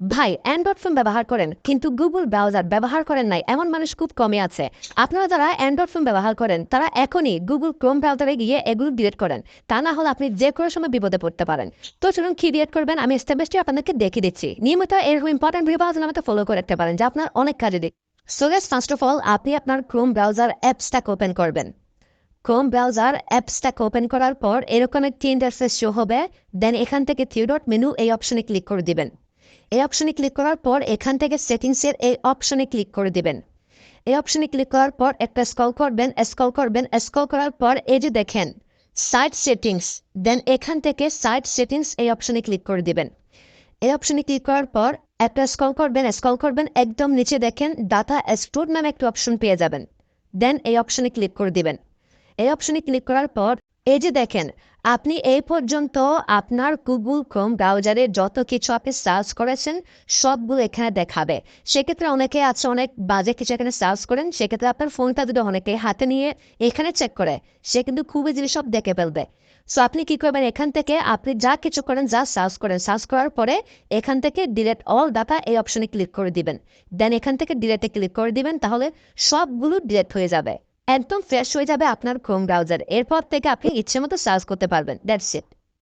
ভাই Android phone ব্যবহার করেন, কিন্তু গুগল ব্রাউজার ব্যবহার করেন নাই, এমন মানুষ খুব কমে আছে। আপনারা যারা অ্যান্ড্রয়েড ফোন ব্যবহার করেন, তারা এখনই গুগল ক্রোম ব্রাউজারে গিয়ে এগুলো ডিলিট করেন। তা না হলে আপনি যে কোনো সময় বিপদে পড়তে পারেন। তো চলুন কি ডিলিট করবেন, আমি স্টেপ বাই স্টেপ আপনাদেরকে দেখিয়ে দিচ্ছি। নিয়মিত এরকম ইম্পর্টেন্ট ভিডিও পাওয়ার জন্য আমাকে ফলো করে রাখতে পারেন, যা আপনার অনেক কাজে দিক so guys first of all আপনি আপনার ক্রোম ব্রাউজার অ্যাপসটাকে ওপেন করবেন। ক্রোম ব্রাউজার অ্যাপসটাকে ওপেন করার পর এরকম একটি ইন্টারফেস শো হবে দেন এখান থেকে থ্রি ডট মেনু এই অপশনে ক্লিক করে দিবেন। এই অপশনে ক্লিক করার পর এখান থেকে সেটিংসের এই অপশনে ক্লিক করে দিবেন। এই অপশনে ক্লিক করার পর একটা স্কল করবেন। স্কল করবেন। স্কল করার পর এই যে দেখেন সাইট সেটিংস, দেন এখান থেকে সাইট সেটিংস এই অপশনে ক্লিক করে দিবেন। এই অপশনে ক্লিক করার পর একটা স্কল করবেন। স্কল করবেন, একদম নিচে দেখেন, ডাটা স্টোর নামে একটা অপশন পেয়ে যাবেন। দেন এই অপশনে ক্লিক করে দিবেন। এই অপশনে ক্লিক করার পর এই যে দেখেন আপনি এই পর্যন্ত আপনার গুগল ক্রোম ব্রাউজারে যত কিছু আপনি সার্চ করেছেন, সবগুলো এখানে দেখাবে। সেক্ষেত্রে অনেকে আছে, অনেক বাজে কিছু এখানে সার্চ করেন, সেক্ষেত্রে আপনার ফোনটা যদি অনেকে হাতে নিয়ে এখানে চেক করে। সে কিন্তু খুবই জিনিস সব দেখে ফেলবে। সো আপনি কি করবেন? এখান থেকে আপনি যা কিছু করেন, যা সার্চ করেন সার্চ করার পরে এখান থেকে ডিলেট অল ডাটা এই অপশনে ক্লিক করে দিবেন। দেন এখান থেকে ডিলেটে ক্লিক করে দিবেন, তাহলে সবগুলো ডিলেট হয়ে যাবে। একদম ফ্রেশ হয়ে যাবে আপনার ক্রোম ব্রাউজার এরপর থেকে আপনি ইচ্ছে মতো সার্চ করতে পারবেন। That's it